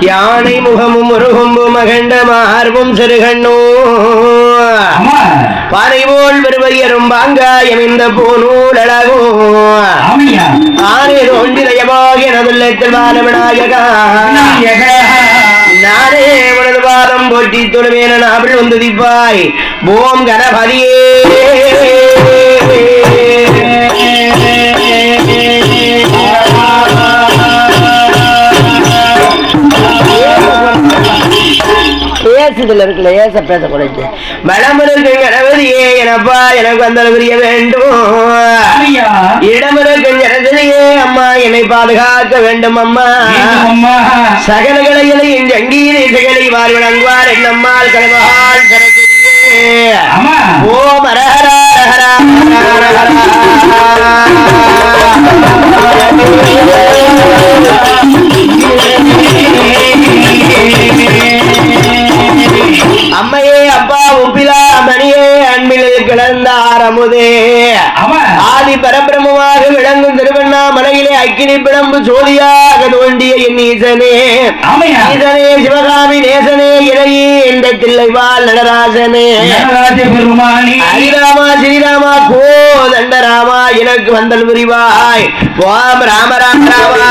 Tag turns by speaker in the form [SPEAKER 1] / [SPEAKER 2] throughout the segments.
[SPEAKER 1] யானை முகமும் முருகும்பு மகண்ட மார்பும் சிறுகண்ணோ. பாறை போல் பெருவையரும் பாங்காயம் இந்த பூநூல் அழகோ.
[SPEAKER 2] ஆமையா?
[SPEAKER 1] ஆனே தோன்றிதயமாக எனதுள்ளத்தில் வாழ விநாயகா. நானே உனது பாதம் போற்றி தொழுவேன நாவில் வந்து திப்பாய் போம் கணபதியே. பேசுதல் இருக்குல்ல ஏச பேசக்கூடாது வளமிருக்கு கணபதியே எனப்பா எனக்கு வந்தல் புரிய வேண்டும்.
[SPEAKER 2] ஆமையா
[SPEAKER 1] இடமிருக்கு ஜனதிலேயே அம்மா என்னை பாதுகாக்க வேண்டும் அம்மா.
[SPEAKER 2] அம்மா.
[SPEAKER 1] சகல கலைகளையும் ஜங்கீரை சகலை வார் வணங்குவார் என்னம்மாள் கலைமகால் சரஸ்வதியே. ஓம் ஹரஹர அம்மையே அப்பா உப்பிலா மணியே அன்பில் கிடந்த ஆரமுதே. ஆதி பரபிரமமாக விளங்கும் திருவண்ணாமலையிலே அக்கினி பிளம்பு சோதியாக தோண்டிய என் ஈசனே. சிவகாமி நேசனே இறையே இந்த தில்லைவாள் நடராசனே ஹரிராமா ஸ்ரீராமா கோ தண்டராமா எனக்கு வந்தல் புரிவாய். ஓம் ராம ராம ராம.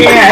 [SPEAKER 2] Yeah.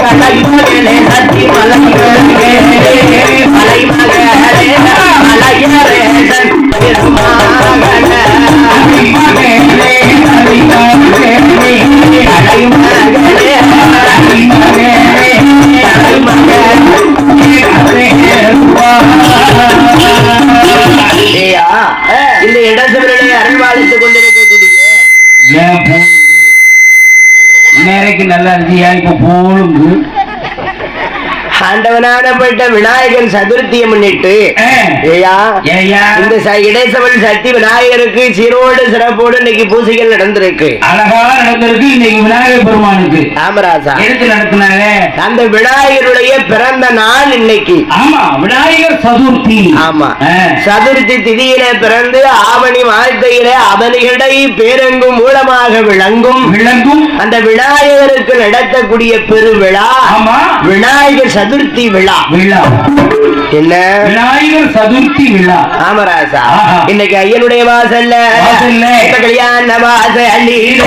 [SPEAKER 2] கடல்
[SPEAKER 1] ஆண்டவனானப்பட்ட விநாயகன் சதுர்த்தியை முன்னிட்டு இந்த சக்தி விநாயகருக்கு சீரோடு சிறப்போடு இன்னைக்கு பூசைகள் நடந்திருக்கு.
[SPEAKER 2] அழகா நடந்திருக்கு இன்னைக்கு விநாயகர் பெருமானுக்கு.
[SPEAKER 1] ராமராசா
[SPEAKER 2] நடத்தினாங்க.
[SPEAKER 1] அந்த விநாயகருடைய பிறந்த நாள் இன்னைக்கு.
[SPEAKER 2] ஆமா விநாயகர் சதுர்த்தி.
[SPEAKER 1] ஆமா. சதுர்த்தி திதியில பிறந்து ஆவணி வாழ்த்தையில அவனிடை பேரெங்கும் மூலமாக விளங்கும்.
[SPEAKER 2] விளங்கும்.
[SPEAKER 1] அந்த விநாயகருக்கு நடத்தக்கூடிய பெருவிழா
[SPEAKER 2] ஆமா.
[SPEAKER 1] விநாயகர் சதுர்த்தி விழா.
[SPEAKER 2] விழா
[SPEAKER 1] என்ன
[SPEAKER 2] விநாயகர் சதுர்த்தி விழா.
[SPEAKER 1] இன்னைக்கு ஐயனுடைய வாசல்ல கல்யாண வாசல் அலங்காரம்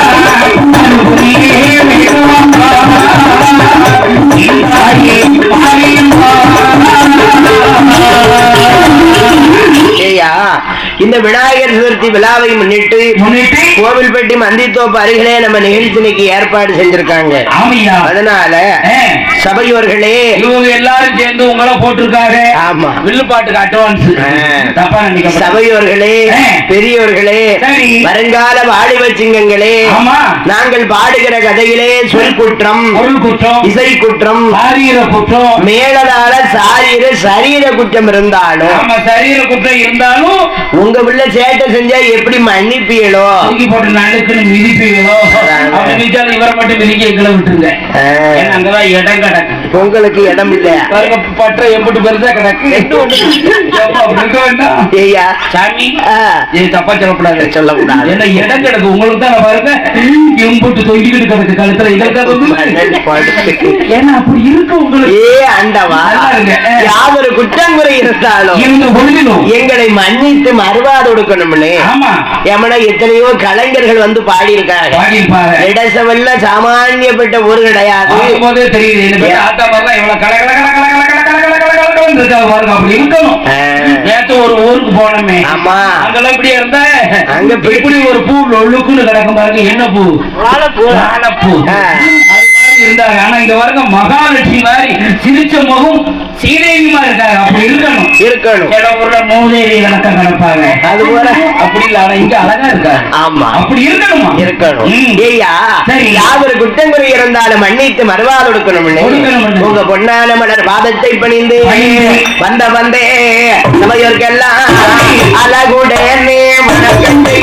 [SPEAKER 1] இந்த விநாயகர் சதுர்த்தி விழாவை முன்னிட்டு கோவில்பட்டி மந்தித்தோப்பு அருகிலே நம்ம நிகழ்ச்சிக்கு ஏற்பாடு செஞ்சிருக்காங்க. அதனால சபையோர்களே
[SPEAKER 2] இவங்க எல்லாரும் சேர்ந்து உங்களை போட்டிருக்காங்க.
[SPEAKER 1] ஆமா.
[SPEAKER 2] வில்லு பாட்டுக்கு அட்வான்ஸ். தப்பா நினைக்க
[SPEAKER 1] சபையோர்களே. பெரியோர்களே. வருங்கால வாலிப சிங்கங்களே
[SPEAKER 2] ஆமா.
[SPEAKER 1] நாங்கள் பாடுகிற கதையிலே சொல் குற்றம்
[SPEAKER 2] பொருள் குற்றம்
[SPEAKER 1] இசை குற்றம்
[SPEAKER 2] சாரீர குற்றம்
[SPEAKER 1] மேலதால சாரீர சரீர குற்றம் இருந்தாலும்
[SPEAKER 2] சரீர குற்றம் இருந்தாலும்
[SPEAKER 1] உங்க பிள்ளை சேட்டை செஞ்சா எப்படி மன்னிப்பீங்களோ
[SPEAKER 2] தூக்கி போட்டு நடுக்குன்னு மிதிப்பீங்களோ. அப்படி இவரை மட்டும் மிதிக்க எங்களை விட்டுருங்க. அங்கதான் இடம் கிடக்கு
[SPEAKER 1] உங்களுக்கு இடம் இல்ல.
[SPEAKER 2] பாருங்க பற்ற எம்பட்டு பெருசா கிடக்கு.
[SPEAKER 1] ஐயா
[SPEAKER 2] சாமி தப்பா சொல்லக்கூடாது.
[SPEAKER 1] சொல்லக்கூடாது.
[SPEAKER 2] என்ன இடம் கிடக்கு. உங்களுக்கு தான் பாருங்க. எம்பட்டு தொங்கிக்கிட்டு கிடக்கு. கழுத்துல இதற்காக. ஏன்னா அப்படி இருக்கு உங்களுக்கு.
[SPEAKER 1] ஏ அண்டவா. யாவொரு குற்றங்குறை இருந்தாலும் எங்களை மன்னித்து மறுவாடு கொடுக்கணும்னு எமனா எத்தனையோ கலைஞர்கள் வந்து பாடியிருக்காங்க. இடசவல்ல சாமானியப்பட்ட ஊர் கிடையாது.
[SPEAKER 2] ஆத்தா மாதிரிலாம் இவ்வளவு கல கல கல கல கல கல கல கல கல கலன்னு இருக்கா பாருங்க அப்படி இருக்கணும். நேத்து ஒரு ஊருக்கு போனோமே
[SPEAKER 1] ஆமா.
[SPEAKER 2] அங்கெல்லாம் இப்படி இருந்தா
[SPEAKER 1] அங்க பிடி-
[SPEAKER 2] இப்படி ஒரு பூ லொள்ளுக்குன்னு கிடக்கும் பாருங்க என்ன பூ
[SPEAKER 1] வாழைப்பூ.
[SPEAKER 2] வாழைப்பூ மாதிரி இருந்தாங்க ஆனா இங்க பாருங்க மகாலட்சுமி மாதிரி சிரிச்ச முகம் சீதேவிமா இருக்காங்க அப்படி இருக்கணும்.
[SPEAKER 1] இருக்கணும்.
[SPEAKER 2] ஊர்ல மூதேவி கணக்கா கிடப்பாங்க
[SPEAKER 1] அது போல.
[SPEAKER 2] அப்படி இல்ல ஆனா இங்க அழகா இருக்காங்க
[SPEAKER 1] ஆமா.
[SPEAKER 2] அப்படி இருக்கணுமா?
[SPEAKER 1] இருக்கணும்.
[SPEAKER 2] ம்.
[SPEAKER 1] ஏய்யா
[SPEAKER 2] சரி.
[SPEAKER 1] யாவொரு குற்றங்குறை இருந்தாலும் மன்னித்து மறுவாடு கொடுக்கணும்னு
[SPEAKER 2] கொடுக்கணும்னு.
[SPEAKER 1] உங்க பொன்னான மலர் பாதத்தை பணிந்து. வந்த வந்தே. சபையோர்க்கெல்லாம் அழகுடனே மனக்கட்டை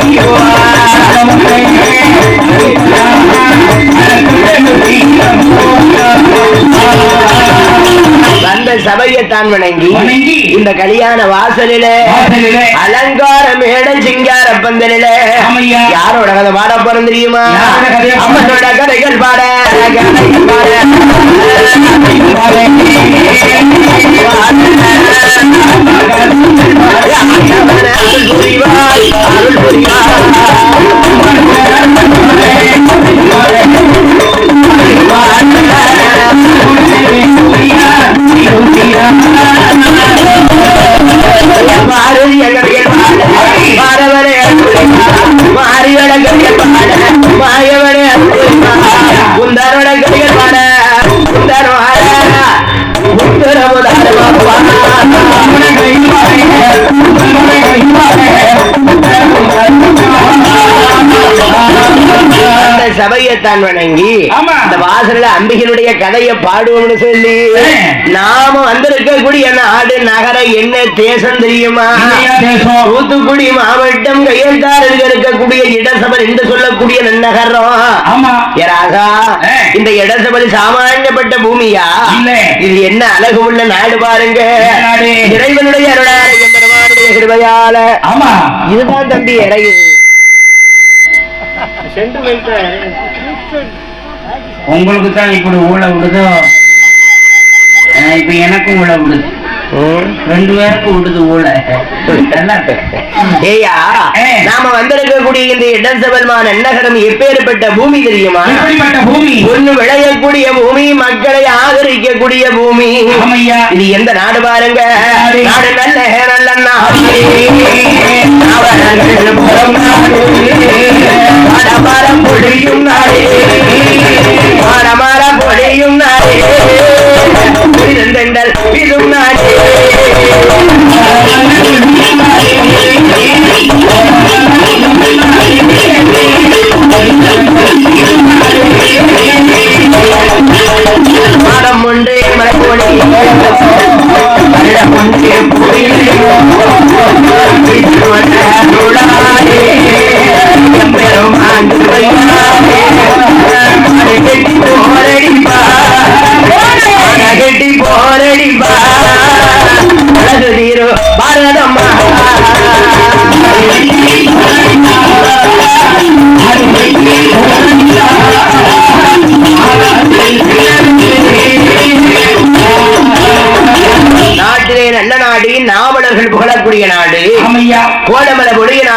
[SPEAKER 1] வந்த சபையை தான் வணங்கி. இந்த கல்யாண வாசலில அலங்கார மேடம் சிங்கார பந்தலில. யாரோட கதை பாட போறோம் தெரியுமா? அம்மனோட கதைகள் பாட பாட சபையத்தான் வணங்கி. இந்த வாசல்ல அம்பிகையினுடைய கதையை பாடுவோம்னு சொல்லி. நாம வந்திருக்கக்கூடிய நாடு நகர என்ன தேசம் தெரியுமா? தூத்துக்குடி மாவட்டம் கையெழுத்தாரில் இருக்கக்கூடிய இடசபர் என்று சொல்லக்கூடிய நன்னகரம்.
[SPEAKER 2] ஆமா.
[SPEAKER 1] ஏ ராசா
[SPEAKER 2] ஆ.
[SPEAKER 1] இந்த இடசபரி சாமானியப்பட்ட பூமியா?
[SPEAKER 2] இல்ல.
[SPEAKER 1] இது என்ன அழகு உள்ள நாடு பாருங்க? இறைவனுடைய அருளால எம்பெருமானுடைய கிருபையால. இதுதான் தம்பி இறையுது
[SPEAKER 2] உங்களுக்கு தான் இப்படி ஊழ விடுதோ? அஹ் இப்ப எனக்கும் ஊழ விடுது ரெண்டு பேருக்கும் விடுது ஊழ
[SPEAKER 1] ஏயா. நாம வந்திருக்கக்கூடிய இந்த இடசபல்மா நன்னகரம் எப்பேற்பட்ட பூமி தெரியுமா?
[SPEAKER 2] பூமி?
[SPEAKER 1] ஒண்ணு விளையக்கூடிய பூமி மக்களை ஆதரிக்கக்கூடிய பூமி. இது எந்த நாடு பாருங்க?
[SPEAKER 2] நாடு.
[SPEAKER 1] நல்ல நல்ல நாடு. பொழியும் நாடு. வாழும் விரும் நாடு மரம் ஒன்று மலைப்பொழி மரம்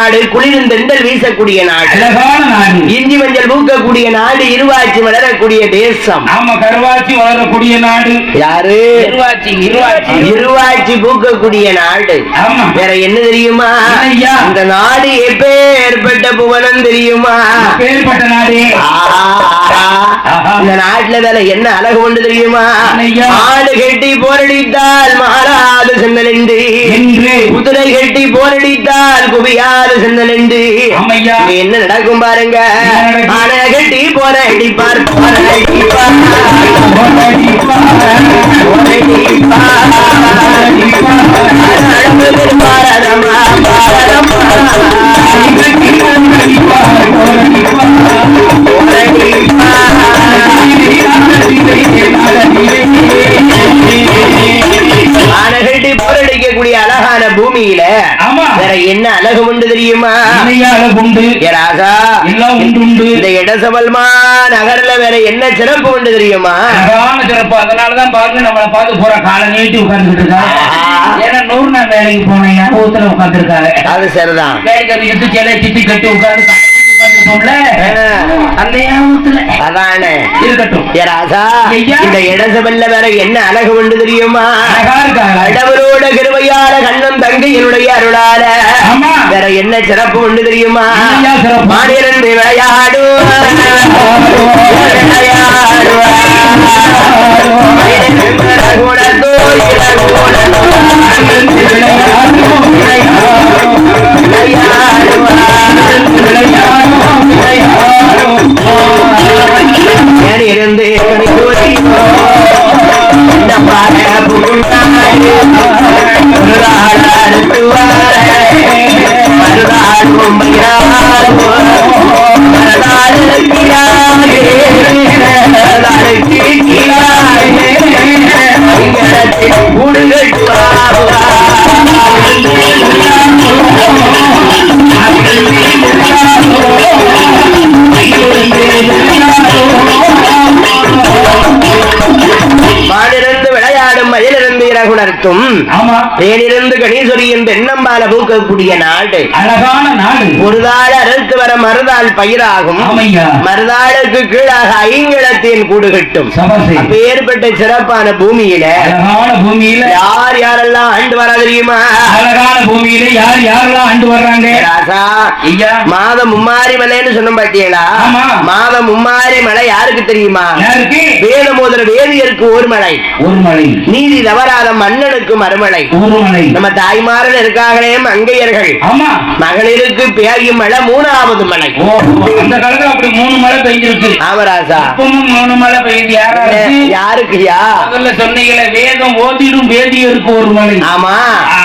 [SPEAKER 1] நாடு குளிர்ந்தெண்டல் வீசக்கூடிய நாடு. இஞ்சி மஞ்சள் பூக்கக்கூடிய நாடு இருவாச்சி வளரக்கூடிய தேசம்.
[SPEAKER 2] ஆமா கருவாச்சி வளரக்கூடிய நாடு.
[SPEAKER 1] யாரு?
[SPEAKER 2] இருவாச்சி இருவாச்சி.
[SPEAKER 1] இருவாச்சி பூக்கக்கூடிய நாடு. வேற என்ன தெரியுமா. இந்த நாடு எப்பேற்பட்ட புவனம் தெரியுமா?
[SPEAKER 2] பேர்பட்ட நாடு.
[SPEAKER 1] இந்த நாட்டுல வேற என்ன அழகு உண்டு தெரியுமா. ஆடு கட்டி போரடித்தால் மாறாது
[SPEAKER 2] என்று.
[SPEAKER 1] குதிரை கட்டி போரடித்தால் குவியாது இங்க என்ன நடக்கும் பாருங்க? ஆனை கட்டி போரடிப்பார் போரடிப்பார். போரடிப்பார். பாரதமா பாரதமா ஆனகட்டி அழகான பூமியில வேற என்ன அழகு உண்டு தெரியுமா? ஏ ராசா
[SPEAKER 2] எல்லாம் உண்டு உண்டு
[SPEAKER 1] இந்த இடசபல்மா நகர்ல வேற என்ன சிறப்பு உண்டு தெரியுமா?
[SPEAKER 2] சிறப்பு. அதனாலதான் பாருங்க நம்மளை பார்த்து போற காலை நீட்டி உட்கார்ந்துட்டு இருக்காங்க ஏன்னா நூறு நாள் வேலைக்கு போன ஞாபகத்துல உட்கார்ந்துருக்காங்க
[SPEAKER 1] அது சரிதான்.
[SPEAKER 2] வேலைக்கு சித்தி கட்டி உட்கார்ந்து உட்கார்ந்துருப்போம்ல அந்த ஞாபகத்துல
[SPEAKER 1] அதானே.
[SPEAKER 2] இருக்கட்டும்.
[SPEAKER 1] ஏ ராசா. இந்த இடசபல்ல வேற என்ன அழகு உண்டு தெரியுமா? கடவுளோட கிருபையால கண்ணன் தங்கையினுடைய அருளால. வேற என்ன சிறப்பு உண்டு தெரியுமா? மாடியிருந்து விளையாடும் இருந்து
[SPEAKER 2] ஆமா.
[SPEAKER 1] தேனிருந்து கணீஸ்வரியின் தென்னம்பால பூக்கக்கூடிய நாடு.
[SPEAKER 2] அழகான நாடு.
[SPEAKER 1] ஒரு தாள் அறுத்து வர மறுதாள் பயிராகும்.
[SPEAKER 2] ஆமையா.
[SPEAKER 1] மறுதாளுக்கு கீழாக ஐங்கிழத்தின் கூடு கட்டும். அப்பேற்பட்ட சிறப்பான பூமியில
[SPEAKER 2] பூமியில.
[SPEAKER 1] யார் யாரெல்லாம் ஆண்டு வரா தெரியுமா?
[SPEAKER 2] அழகான பூமியில யார் யாரெல்லாம் ஆண்டு வர்றாங்க?
[SPEAKER 1] மாதம் மும்மாரி மலைன்னு சொன்ன பாத்தீங்களா. மாதம் மும்மாரி மலை யாருக்கு தெரியுமா? வேத மோதிர வேதியருக்கு ஒரு மலை.
[SPEAKER 2] ஒரு மலை.
[SPEAKER 1] நீதி தவறாத மன்னனுக்கு மறுமலை.
[SPEAKER 2] ஊர்மலை
[SPEAKER 1] நம்ம தாய்மார்கள் இருக்காங்களே மங்கையர்கள். மகளிருக்கு பேயும் மழை மூணாவது மலை.
[SPEAKER 2] அந்த காலத்துல அப்படி மூணு மழை பெய்ஞ்சிருக்கு
[SPEAKER 1] ஆமராசா
[SPEAKER 2] இப்பவும் மூணு மழை பெய்யுது.
[SPEAKER 1] யாருக்குயா?
[SPEAKER 2] முதல்ல சொன்னீங்களே வேதம் ஓதிடும் வேதியருக்கு ஒரு மலை.
[SPEAKER 1] ஆமா.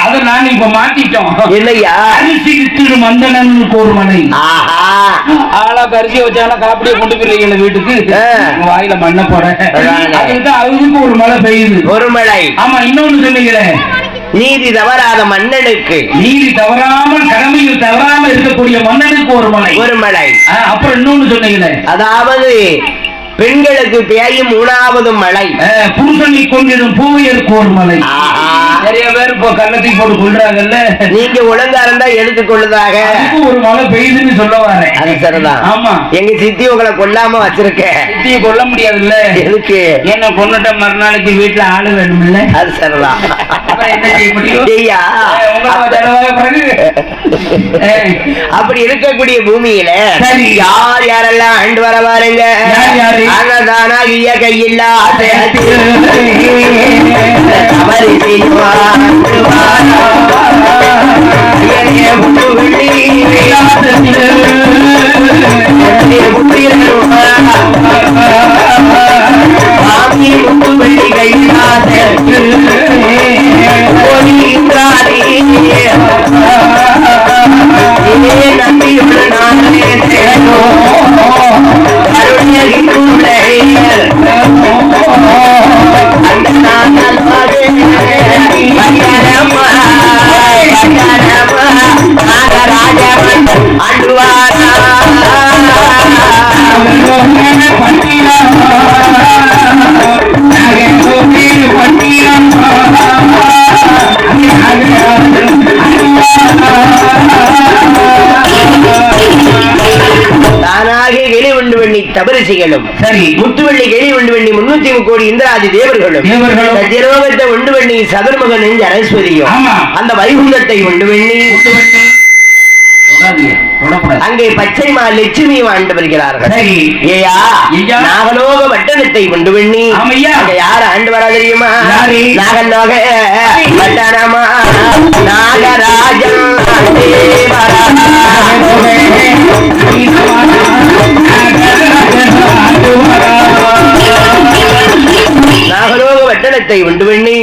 [SPEAKER 2] அதை நாங்க இப்ப மாத்திட்டோம்.
[SPEAKER 1] இல்லையா
[SPEAKER 2] அரிசி வித்திடும் மந்தனனுக்கு ஒரு மலை.
[SPEAKER 1] ஆஹா.
[SPEAKER 2] ஆளா கரிசி வச்சாங்கன்னா காப்பிடியே கொண்டு போயிருக்கீங்க வீட்டுக்கு. வாயில மண்ணை போட.
[SPEAKER 1] அதானே.
[SPEAKER 2] அதுக்கு அவருக்கு ஒரு மழை பெய்யுது.
[SPEAKER 1] ஒரு மலை.
[SPEAKER 2] ஆமா சொன்னீங்களே.
[SPEAKER 1] நீதி தவறாத மன்னனுக்கு
[SPEAKER 2] நீதி தவறாமல் கடமையில் தவறாம இருக்கக்கூடிய மன்னனுக்கு ஒரு மலை.
[SPEAKER 1] ஒரு மலை.
[SPEAKER 2] அப்புறம் இன்னொன்னு சொன்னீங்களே.
[SPEAKER 1] அதாவது பெண்களுக்கு பேயும் மூணாவது மலை
[SPEAKER 2] புருஷனை கொண்டிடும் பூவையருக்கு ஒரு மலை. நிறைய பேர் இப்போ கள்ளத்தை போட்டு கொள்றாங்கல்ல
[SPEAKER 1] நீங்க ஒழுங்கா இருந்தா எடுத்துக் கொள்ளுதாக.
[SPEAKER 2] ஒரு மழை பெய்யுதுன்னு சொல்ல வரேன்.
[SPEAKER 1] அது சரிதான்.
[SPEAKER 2] ஆமா.
[SPEAKER 1] எங்க சித்தி உங்களை கொல்லாம வச்சிருக்கேன்
[SPEAKER 2] சித்தியை கொல்ல முடியாதுல்ல?
[SPEAKER 1] எதுக்கு?
[SPEAKER 2] என்ன கொண்டுட்ட மறுநாளைக்கு வீட்டுல ஆளு வேணும்ல?
[SPEAKER 1] அது சரிதான். அப்படி இருக்கக்கூடிய பூமியில. யார் யாரெல்லாம் ஆண்டு வர பாருங்க
[SPEAKER 2] யார் யாரு?
[SPEAKER 1] அன்னதானாகிய கையில்லா அவரை வெள்ளி, வெள்ளி கையிலாத வெண்ணி தபரிசிகளும்
[SPEAKER 2] சரி.
[SPEAKER 1] முத்துவள்ளி எலி உண்டு வெண்ணி முன்னூத்தி கோடி இந்திராதி தேவர்களும்.
[SPEAKER 2] தேவர்களும்.
[SPEAKER 1] உண்டு வெண்ணி சதுர்முகன் அரஸ்வதியும்.
[SPEAKER 2] ஆமா.
[SPEAKER 1] அந்த வைகுண்டத்தை
[SPEAKER 2] தொடாதீங்க, தொடக்கூடாது.
[SPEAKER 1] அங்கே பச்சை மா லட்சுமி வாழ்ந்து வருகிறார்கள். ஏயா. நாகலோக வட்டணத்தை உண்டு வெண்ணி யார் ஆண்டு வரா தெரியுமா? நாகலோக வட்டணமா நாகராஜன் ஆண்டே. நாகலோக வட்டணத்தை உண்டு பண்ணி.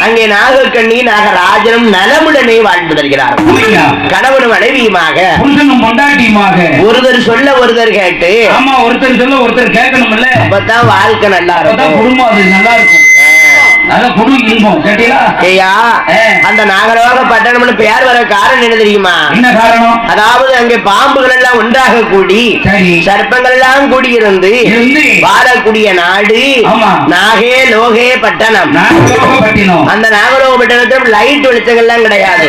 [SPEAKER 1] அங்கே நாகக்கண்ணி நாகராஜனும் நலமுடனே வாழ்ந்து வருகிறார். கணவனும் மனைவியுமாக. ஒருத்தர் சொல்ல ஒருத்தர் கேட்டு.
[SPEAKER 2] ஆமா ஒருத்தர் சொல்ல ஒருத்தர்
[SPEAKER 1] அப்பதான் வாழ்க்கை நல்லா இருக்கும்.
[SPEAKER 2] குடும்பம் நல்லா இருக்கும் அதான் குடு இன்பம் கேட்டீங்களா
[SPEAKER 1] ஐயா
[SPEAKER 2] ஆ.
[SPEAKER 1] அந்த நாகலோக பட்டணம்னு பெயர் வர காரணம் என்ன தெரியுமா?
[SPEAKER 2] என்ன காரணம்?
[SPEAKER 1] அதாவது அங்கே பாம்புகள் எல்லாம் ஒன்றாக கூடி
[SPEAKER 2] சரி.
[SPEAKER 1] சர்ப்பங்கள் எல்லாம் கூடியிருந்து வாழக்கூடிய நாடு. நாகே லோகே பட்டணம். அந்த நாகலோக பட்டணத்துல லைட் வெளிச்சங்கள்லாம் கிடையாது.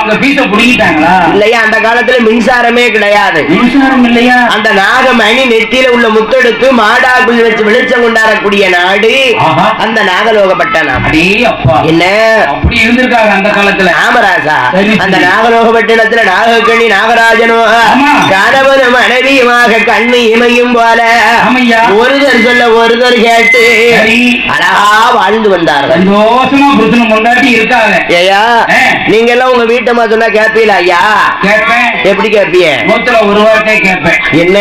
[SPEAKER 2] அங்க பீச புடிங்கிட்டாங்களா?
[SPEAKER 1] இல்லையா அந்த காலத்துல மின்சாரமே கிடையாது. அந்த நாகமணி நெத்தியில உள்ள முத்தெடுத்து வச்சு வெளிச்சம் கொண்டாடக்கூடிய நாடு. அந்த நாகலோக பட்டணம்.
[SPEAKER 2] அப்பா.
[SPEAKER 1] என்ன?
[SPEAKER 2] அப்படி இருந்திருக்காங்க அந்த காலத்துல.
[SPEAKER 1] ராமராசா. அந்த நாகலோக நாகக்கண்ணி நாகராஜனோ
[SPEAKER 2] ஆமா.
[SPEAKER 1] கணவனும் மனைவியுமாக கண்ணு இமையும் போல ஒருதர் சொல்ல ஒருதர் கேட்டு. அழகா வாழ்ந்து வந்தார்கள்.
[SPEAKER 2] சந்தோஷமா புருஷனும் பொண்டாட்டி இருக்காங்க.
[SPEAKER 1] ஐயா. நீங்க எல்லாம் உங்க வீட்டம்மா சொன்னா கேப்பீல ஐயா?
[SPEAKER 2] கேட்பேன்.
[SPEAKER 1] எப்படி
[SPEAKER 2] ஒரு வார்த்தை கேட்பேன்.
[SPEAKER 1] என்ன?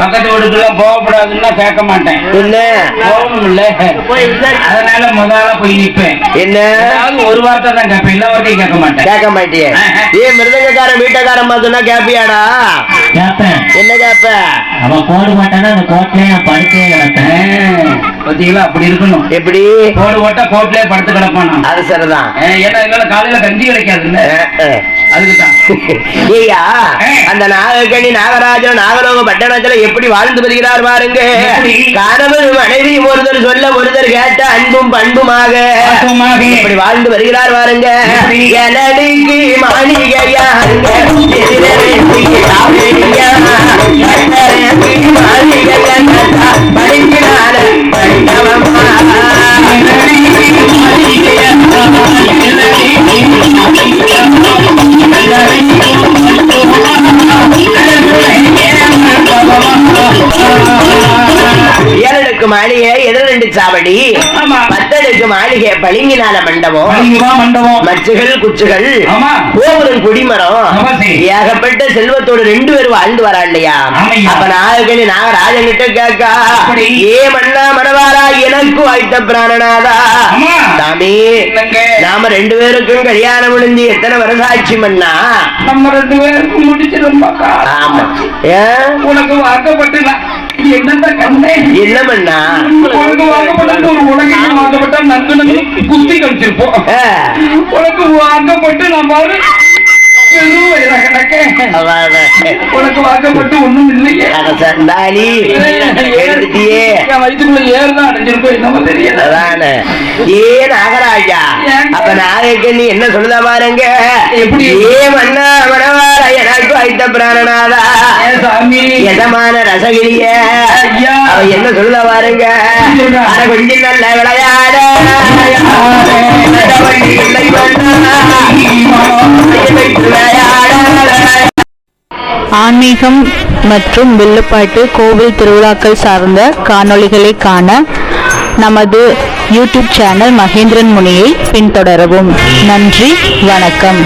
[SPEAKER 2] பக்கத்து வீட்டுக்குள்ள போகக்கூடாதுன்னா கேட்க மாட்டேன்.
[SPEAKER 1] என்ன?
[SPEAKER 2] போகணும் இல்ல. அதனால முதல்ல போய் நிப்பேன்
[SPEAKER 1] என்ன?
[SPEAKER 2] ஒரு வார்த்தை தான் கேட்பேன். எல்லா வார்த்தையும் கேட்க மாட்டேன்.
[SPEAKER 1] கேட்க மாட்டியே? ஏன் மிருதங்கக்காரன் வீட்டக்காரம்மா சொன்னா கேப்பியாடா
[SPEAKER 2] கேட்பேன்.
[SPEAKER 1] என்ன கேப்ப
[SPEAKER 2] அவன் கோடு மாட்டானா அந்த கோட்லயே நான் படுத்தே கிடப்பேன். பாத்தீங்களா அப்படி இருக்கணும்.
[SPEAKER 1] எப்படி?
[SPEAKER 2] கோடு போட்டா கோட்லயே படுத்து கிடப்பான்.
[SPEAKER 1] அது சரிதான்.
[SPEAKER 2] ஏன், ஏன்னா என்னால காலையில கஞ்சி
[SPEAKER 1] அஹ்.
[SPEAKER 2] அதுக்குதான்
[SPEAKER 1] ஐயா. அந்த நாகக்கணி நாகராஜன் நாகலோக பட்டணத்துல எப்படி வாழ்ந்து வருகிறார் பாருங்க? கணவன் மனைவி ஒருத்தர் சொல்ல ஒருத்தர் கேட்ட அன்பும் பண்புமாக. இப்படி வாழ்ந்து வருகிறார் பாருங்க
[SPEAKER 2] எப்படி?
[SPEAKER 1] எனடுக்கு மாளிகையாங்க படித்தவம்மா. ஏழடுக்கு மாளிகை எதிர ரெண்டு சாவடி
[SPEAKER 2] ஆமா.
[SPEAKER 1] பத்தடுக்கு மாளிகை பளிங்கினால மண்டபம் மச்சுகள் குச்சுகள் கோபுரம் குடிமரம். ஏகப்பட்ட செல்வத்தோடு ரெண்டு பேரும் வாழ்ந்து வரா இல்லையா. அப்ப நாகக்கணி நாகராஜன் கிட்ட
[SPEAKER 2] அப்படி.
[SPEAKER 1] ஏ மன்னா மனவாரா எனக்கு வாய்த்த பிராணநாதா. சாமி? நாம ரெண்டு பேருக்கும் கல்யாணம் முடிஞ்சு எத்தனை வருஷம் ஆச்சு மன்னா
[SPEAKER 2] நம்ம ரெண்டு பேருக்கும் முடிச்சு ரொம்ப காலம்.
[SPEAKER 1] ஆமா ஏன்
[SPEAKER 2] உனக்கு வாக்கப்பட்டு நான் என்னத்த கண்ணே?
[SPEAKER 1] என்ன மன்னா
[SPEAKER 2] உனக்கு வாக்கப்பட்டு ஒரு உலகிற்கு வாக்கப்பட்ட நன்கு நன்கு குஸ்தி கழிச்சிருப்போம். உனக்கு வாக்கப்பட்டு நான் பாரு வெறும் வயிறா கிடக்கேன்.
[SPEAKER 1] அவ்வளவுதான்.
[SPEAKER 2] உனக்கு வாக்கப்பட்டு ஒண்ணும் இல்லையே.
[SPEAKER 1] அட சண்டாளி எடுத்துட்டியே.
[SPEAKER 2] என் வயிற்றுக்குள்ள ஏறுதான் அடைஞ்சிருக்கோம் என்னமோ தெரியல.
[SPEAKER 1] அதானே. ஏ நாகராஜா அப்ப நாகக்கண்ணி என்ன சொல்லுதா பாருங்க?
[SPEAKER 2] எப்படி?
[SPEAKER 1] ஏ மன்னா வைத்த பிராணநாதா. எதமான ரசகிரிய.
[SPEAKER 2] ஐயா.
[SPEAKER 1] அவ என்ன சொல்லுதா பாருங்க கொஞ்சம் நல்ல விளையாட.
[SPEAKER 3] ஆன்மீகம் மற்றும் வில்லுப்பாட்டு கோவில் திருவிழாக்கள் சார்ந்த காணொளிகளை காண நமது யூடியூப் சேனல் மகேந்திரன் முனியை பின்தொடரவும். நன்றி வணக்கம்.